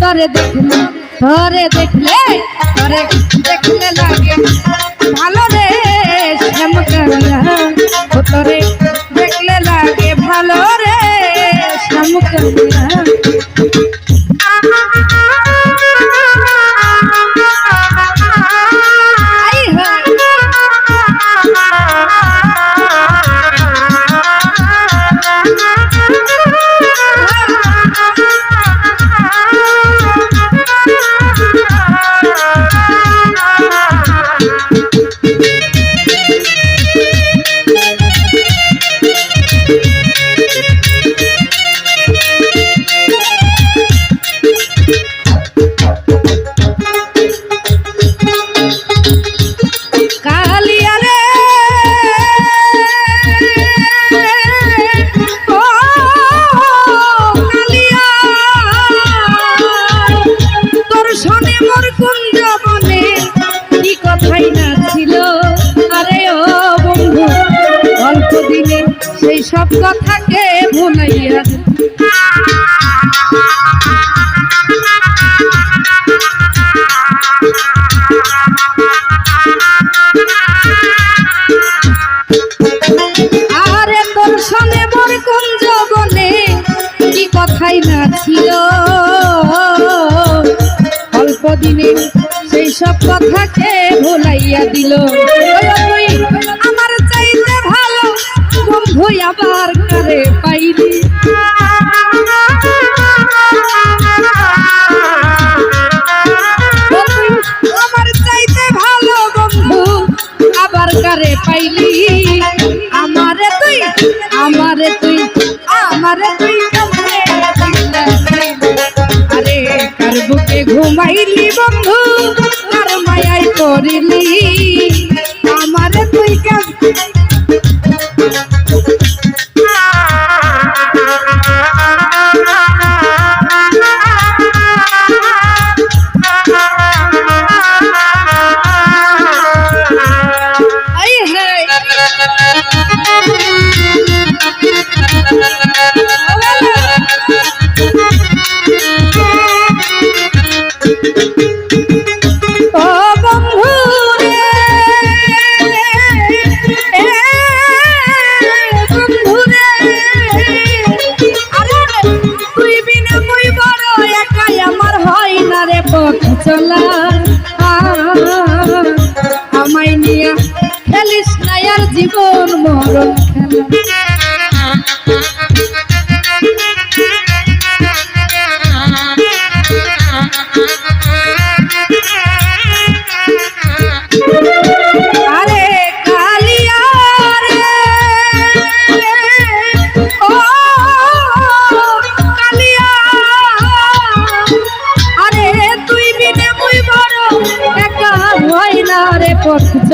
তরে দেখলে তরে দেখলে তরে দেখলে লাগে ভালো রে শ্যামকালিয়া ও তরে দেখলে লাগে ভালো রে শ্যামকালিয়া আই সব কথাকে ভুলাইয়া আরে কি কথাই না ছিল। অল্প দিনে সেই সব কথাকে ভুলাইয়া দিল। আমার চাইতে ভালো বন্ধু, আবার তুই তুই আরে কার বুকে ঘুমাইলি বন্ধু, কার মায়াই করিলি পথ চলা। আমায় নিয়া খেলিস না আর জীবন মরণ খেলা।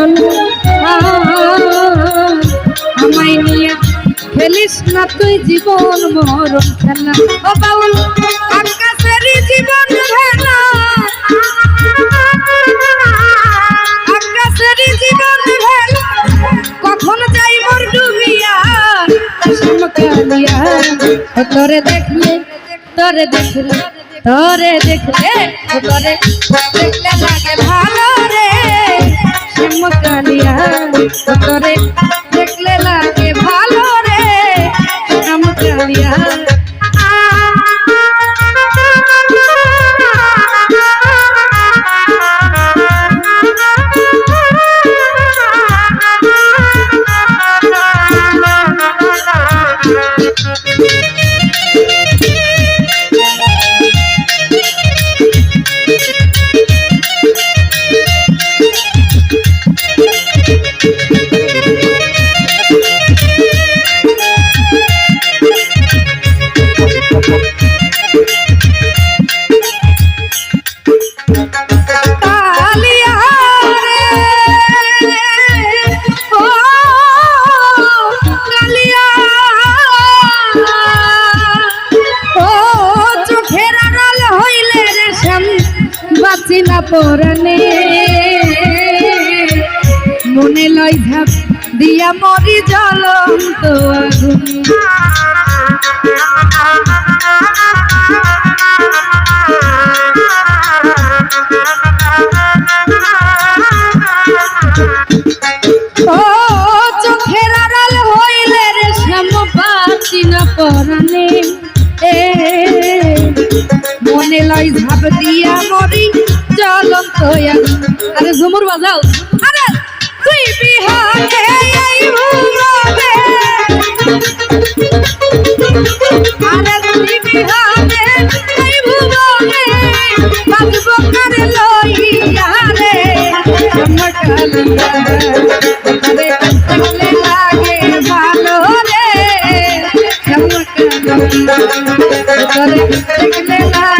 চল আমায় নিয়ে খেলিস না তুই জীবন মরণ খেলা। ও বাউল আকাশেরই জীবন ভেলা আকাশেরই জীবন ভেলা কখন যাই মোর ডুবিয়া? সমকালিয়া। তোরে দেখলে তোরে দেখলে তোরে দেখলে তোরে দেখলে লাগে ভালো রে। সমকালিয়া ও তোরে দেখলে লাগে ভালো রে সমকালিয়া কালিয়া পরানে। মনে লয় ঝাপ দিয়া মরি জ্বলন্ত আগুন। ও চোখের আড়াল হইলে রে শ্যাম মনে লয় ঝাপ দিয়া মরি জ্বলন্ত আগুন। আরে ঝুমুর বাজাও আরে তুই বিহানে আইবু রবে আরে লাগে ভালো রে দেখলে লাগে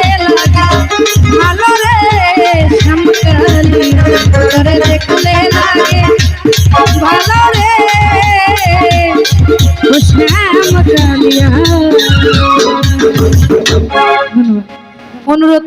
অনুরোধ